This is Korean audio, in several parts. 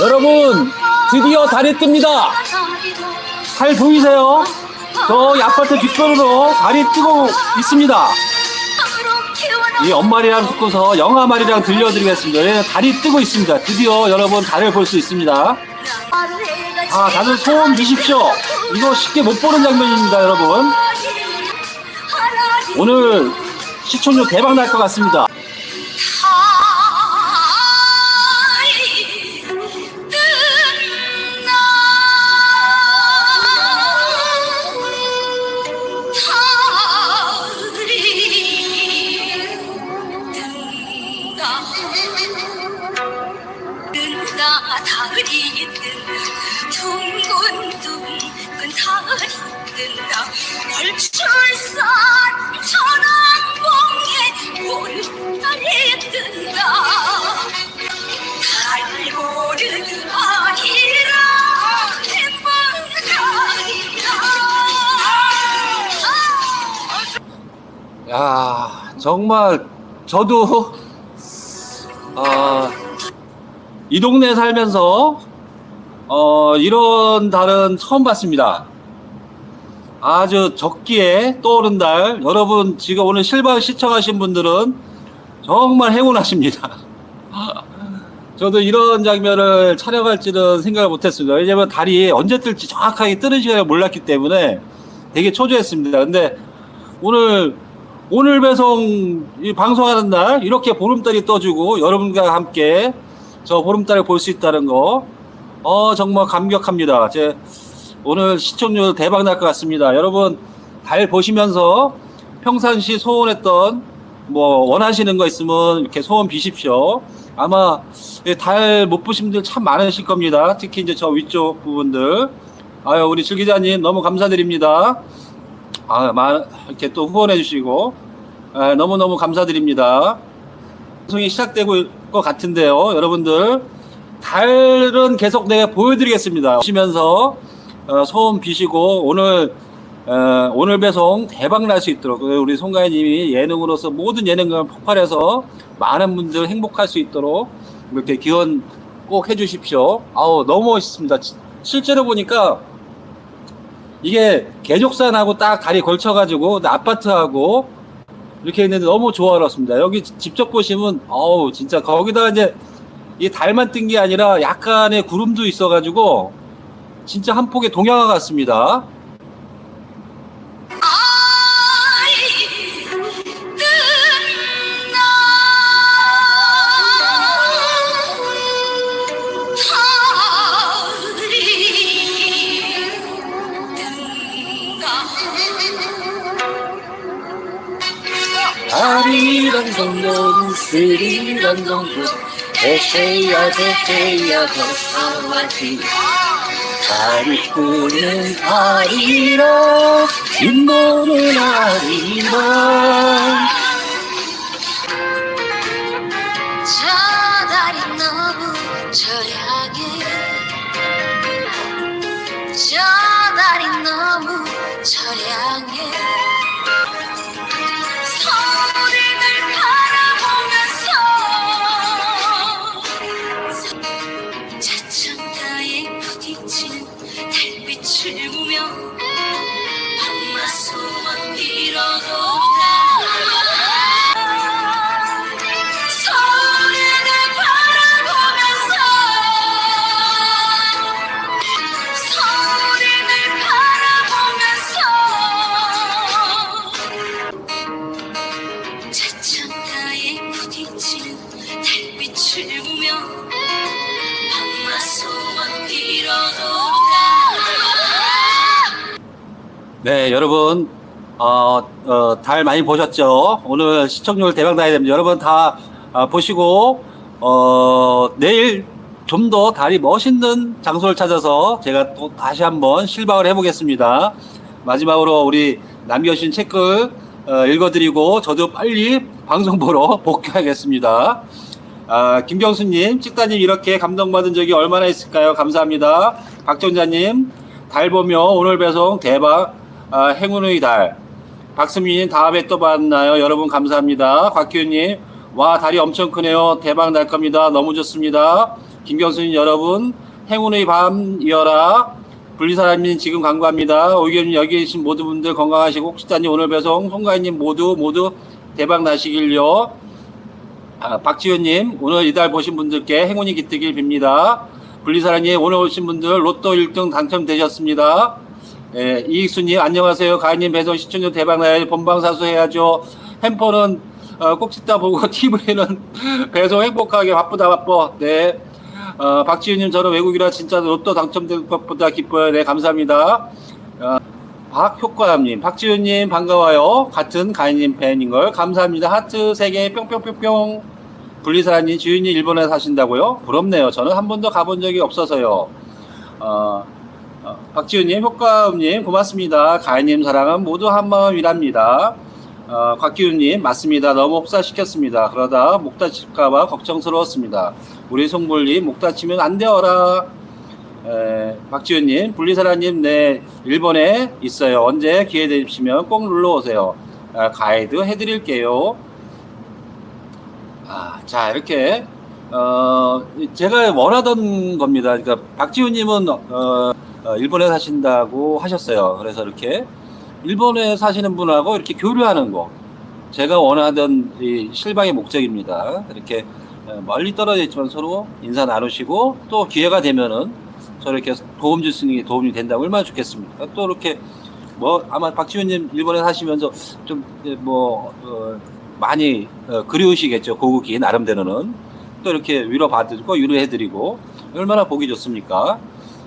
여러분 드디어 달이 뜹니다. 잘 보이세요? 저이 아파트 뒷편으로 달이 뜨고 있습니다. 이 엄마리랑 듣고서 영아말이랑 들려드리겠습니다. 예, 달이 뜨고 있습니다. 드디어 여러분 달을 볼 수 있습니다. 아, 다들 소원 비십시오. 이거 쉽게 못 보는 장면입니다, 여러분. 오늘 시청률 대박 날 것 같습니다. 뜬다 둥근둥근 달이 뜬다. 월출산 천왕봉에 보름달이 뜬다. 야, 정말 저도 아, 이 동네 살면서 어, 이런 달은 처음 봤습니다. 아주 적기에 떠오른 달. 여러분 지금 오늘 실방 시청하신 분들은 정말 행운하십니다. 저도 이런 장면을 촬영할지는 생각을 못했습니다. 왜냐면 달이 언제 뜰지 정확하게 뜨는 시간을 몰랐기 때문에 되게 초조했습니다. 근데 오늘 오늘 배송 이 방송하는 날 이렇게 보름달이 떠주고 여러분과 함께 저 보름달을 볼수 있다는 거, 어 정말 감격합니다. 제 오늘 시청률 대박 날 것 같습니다. 여러분 달 보시면서 평상시 소원했던 뭐 원하시는 거 있으면 이렇게 소원 비십시오. 아마 달 못 보신 분들 참 많으실 겁니다. 특히 이제 저 위쪽 부분들. 아유 우리 줄 기자님 너무 감사드립니다. 아, 마- 이렇게 또 후원해 주시고 아, 너무너무 감사드립니다. 방송이 시작되고 것 같은데요. 여러분들 달은 계속 내가 보여드리겠습니다. 보시면서 어, 소원 비시고 오늘 어, 오늘 배송 대박 날 수 있도록 우리 송가인님이 예능으로서 모든 예능을 폭발해서 많은 분들 행복할 수 있도록 이렇게 기원 꼭 해주십시오. 아우 너무 멋있습니다. 지- 실제로 보니까 이게 개족산하고 딱 다리 걸쳐가지고 아파트하고 이렇게 있는데 너무 조화롭습니다. 여기 지- 직접 보시면 어우 진짜 거기다 이제 이 달만 뜬 게 아니라 약간의 구름도 있어가지고 진짜 한 폭의 동양화 같습니다. 아리란 정도는 스리란 정도 대해야 대해야 더 사와지 달이 뜨는 아리라 빈보는 아리라 부딪히는 달빛을 보며 밤낮 소원 빌어도 네, 여러분, 어, 어, 달 많이 보셨죠? 오늘 시청률 대박 나야 됩니다. 여러분 다 아, 보시고, 어, 내일 좀 더 달이 멋있는 장소를 찾아서 제가 또 다시 한번 실방을 해보겠습니다. 마지막으로 우리 남겨주신 책글 어, 읽어드리고 저도 빨리 방송 보러 복귀하겠습니다. 아, 김경수님, cik다님 이렇게 감동받은 적이 얼마나 있을까요? 감사합니다. 박정자님, 달 보며 오늘 배송 대박, 아, 행운의 달. 박수민님, 다음에 또 만나요. 여러분 감사합니다. 곽기훈님, 와, 달이 엄청 크네요. 대박 날 겁니다. 너무 좋습니다. 김경수님 여러분 행운의 밤 이어라 분리사람님 지금 광고합니다. 오기님 여기 계신 모든 분들 건강하시고 혹시다님 오늘 배송 송가인님 모두 모두 대박 나시길요. 아, 박지현님 오늘 이달 보신 분들께 행운이 깃들길 빕니다. 분리사랑님 오늘 오신 분들 로또 1등 당첨되셨습니다. 예, 이익수님 안녕하세요. 가인님 배송 시청률 대박 나야지 본방사수 해야죠. 핸폰은 어, 꼭 찍다 보고 TV는 배송 행복하게 바쁘다 바빠. 네. 어, 박지윤님 저는 외국이라 진짜 로또 당첨될 것보다 기뻐요. 네 감사합니다. 어, 박효과남님, 박지윤님 반가워요. 같은 가인님 팬인 걸 감사합니다. 하트 3개 뿅뿅뿅뿅. 분리사님 지윤이 일본에 사신다고요? 부럽네요. 저는 한 번도 가본 적이 없어서요. 어, 어, 박지윤님, 효과음님 고맙습니다. 가인님 사랑은 모두 한 마음이랍니다. 어, 곽기훈님 맞습니다. 너무 혹사시켰습니다. 그러다 목 다칠까봐 걱정스러웠습니다. 우리 송불님 목 다치면 안 되어라. 에, 박지훈님, 분리사라님, 네, 일본에 있어요. 언제 기회 되시면 꼭 놀러 오세요. 아, 가이드 해드릴게요. 아, 자, 이렇게, 어, 제가 원하던 겁니다. 그러니까, 박지훈님은, 어, 어, 일본에 사신다고 하셨어요. 그래서 이렇게, 일본에 사시는 분하고 이렇게 교류하는 거. 제가 원하던 이 실방의 목적입니다. 이렇게 어, 멀리 떨어져 있지만 서로 인사 나누시고 또 기회가 되면은 서로 이렇게 도움 줄 수 있는 게 도움이 된다고 얼마나 좋겠습니까? 또 이렇게 뭐 아마 박지훈님 일본에 사시면서 좀뭐 어, 많이 어, 그리우시겠죠 고국이 나름대로는 또 이렇게 위로 받고 위로해드리고 얼마나 보기 좋습니까?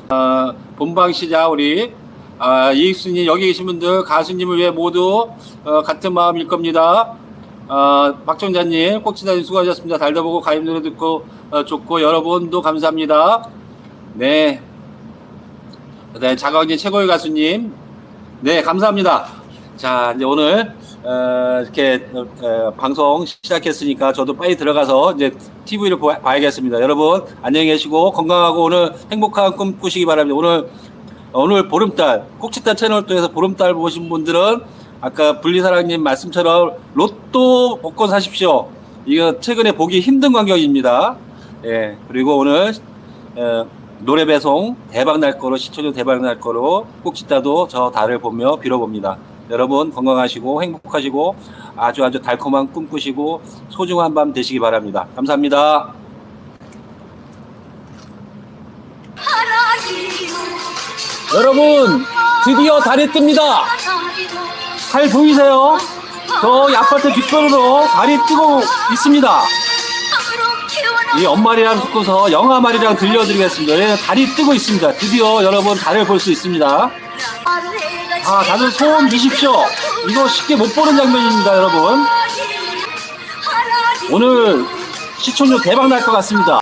아, 본방 시작 우리 아, 이익수님 여기 계신 분들 가수님을 위해 모두 어, 같은 마음일 겁니다. 아, 박정자님 꼭지다님 수고하셨습니다. 달다 보고 가임 노래 듣고 어, 좋고 여러분도 감사합니다. 네. 네, 자광진 최고의 가수님. 네, 감사합니다. 자, 이제 오늘, 어, 이렇게, 어, 어, 방송 시작했으니까 저도 빨리 들어가서 이제 TV를 봐야겠습니다. 여러분, 안녕히 계시고 건강하고 오늘 행복한 꿈 꾸시기 바랍니다. 오늘, 오늘 보름달, 꼭지달 채널 통해서 보름달 보신 분들은 아까 분리사랑님 말씀처럼 로또 복권 사십시오. 이거 최근에 보기 힘든 광경입니다. 예, 그리고 오늘, 어, 노래 배송 대박 날 거로 시청률 대박 날 거로 꼭지따도 저 달을 보며 빌어봅니다. 여러분 건강하시고 행복하시고 아주 아주 달콤한 꿈 꾸시고 소중한 밤 되시기 바랍니다. 감사합니다. 여러분 드디어 달이 뜹니다. 달 보이세요? 저 아파트 뒷편으로 달이 뜨고 있습니다. 이 엄마리랑 듣고서 영아말이랑 들려드리겠습니다. 예, 달이 뜨고 있습니다. 드디어 여러분 달을 볼 수 있습니다. 아, 다들 소원 주십시오. 이거 쉽게 못 보는 장면입니다, 여러분. 오늘 시청률 대박 날 것 같습니다.